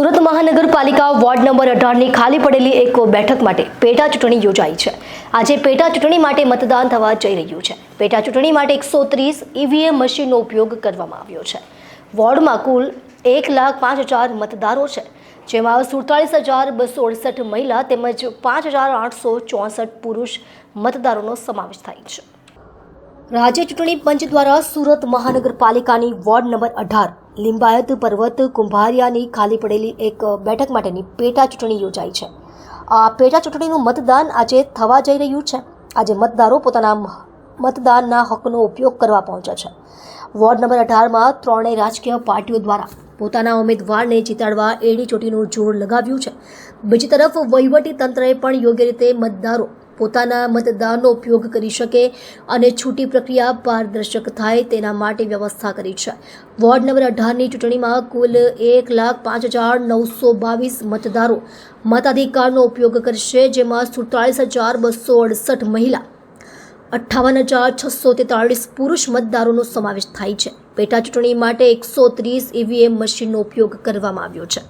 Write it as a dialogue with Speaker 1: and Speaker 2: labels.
Speaker 1: સુરત મહાનગરપાલિકા ward number અઢારની ખાલી પડેલી એક બેઠક માટે પેટા ચૂંટણી યોજાઈ છે. આજે પેટા ચૂંટણી માટે મતદાન થવા જઈ રહ્યું છે. પેટા ચૂંટણી માટે એકસો ત્રીસ ઈવીએમ મશીનનો ઉપયોગ કરવામાં આવ્યો છે. વોર્ડમાં કુલ એક લાખ પાંચ હજાર મતદારો છે, જેમાં સુડતાલીસ હજાર બસો અડસઠ મહિલા તેમજ પાંચ હજાર આઠસો ચોસઠ પુરુષ મતદારોનો સમાવેશ થાય છે. રાજ્ય ચૂંટણી પંચ દ્વારા સુરત મહાનગરપાલિકાની વોર્ડ નંબર અઢાર, લિંબાયત પર્વત કુંભારિયાની ખાલી પડેલી એક બેઠક માટેની પેટા ચૂંટણી યોજાઈ છે. આ પેટા ચૂંટણીનું મતદાન આજે થવા જઈ રહ્યું છે. આજે મતદારો પોતાના મતદાનના હકનો ઉપયોગ કરવા પહોંચ્યા છે. વોર્ડ નંબર અઢારમાં ત્રણેય રાજકીય પાર્ટીઓ દ્વારા પોતાના ઉમેદવારને જીતાડવા એડી ચોટીનું જોર લગાવ્યું છે. બીજી તરફ વહીવટી તંત્રએ પણ યોગ્ય રીતે મતદારો પોતાના મતદાનનો ઉપયોગ કરી શકે અને છૂટી પ્રક્રિયા પારદર્શક થાય તેના માટે વ્યવસ્થા કરી છે. વોર્ડ નંબર અઢારની ચૂંટણીમાં કુલ એક લાખ પાંચ હજાર નવસો બાવીસ મતદારો મતાધિકારનો ઉપયોગ કરશે, જેમાં સુડતાળીસ હજાર બસો અડસઠ મહિલા, અઠ્ઠાવન હજાર છસો તેતાળીસ પુરુષ મતદારોનો સમાવેશ થાય છે. પેટા ચૂંટણી માટે એકસો ત્રીસ ઈવીએમ મશીનનો ઉપયોગ કરવામાં આવ્યો છે.